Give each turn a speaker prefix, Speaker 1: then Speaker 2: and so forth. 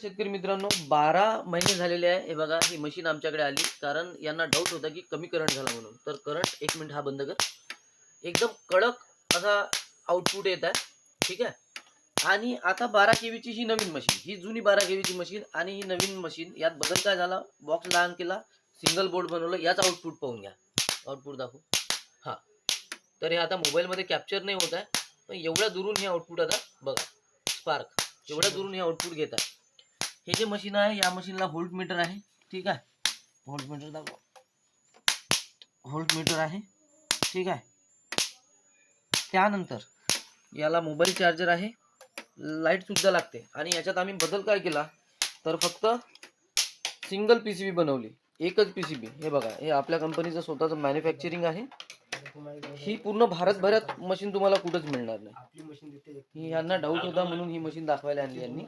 Speaker 1: शेतकरी मित्रांनो बारा महिने झालेले आहे. हे बघा ही मशीन आमच्याकडे आली. कारण यांना डाऊट होता की कमी करंट झाला म्हणून. तर करंट एक मिनिट हा बंद कर. एकदम कडक असा आउटपुट येत आहे. ठीक आहे? आणि आता बारा केवीची ही नवीन मशीन ही जुनी बारा केवीची मशीन आणि ही नवीन मशीन यात बदल काय झाला? बॉक्स लहान केला. सिंगल बोर्ड बनवलं. याच आउटपुट पाहून घ्या. आउटपुट दाखवू. हां. तर हे आता मोबाईलमध्ये कॅप्चर नाही होत आहे. पण एवढ्या दुरून हे आउटपुट आता बघा. स्पार्क एवढ्या दुरून हे आउटपुट घेत आहे. हे जे मशीन आहे या मशीनला व्होल्ट मीटर आहे. ठीक आहे? व्होल्ट मीटर दाखवा. व्होल्ट मीटर आहे. ठीक आहे? त्यानंतर याला मोबाईल चार्जर आहे. लाइट सुद्धा लागते. आणि याच्यात आम्ही बदल काय केला? तर फक्त सिंगल पी सी बी बनवली. एकच पी सी बी हे बघा हे आपल्या कंपनीचं स्वतःचं मॅन्युफॅक्चरिंग आहे. ही पूर्ण भारतभरात मशीन तुम्हाला कुठंच मिळणार नाही.
Speaker 2: आपली मशीन देते.
Speaker 1: ही यांना डाऊट होता म्हणून ही मशीन दाखवायला आणली यांनी.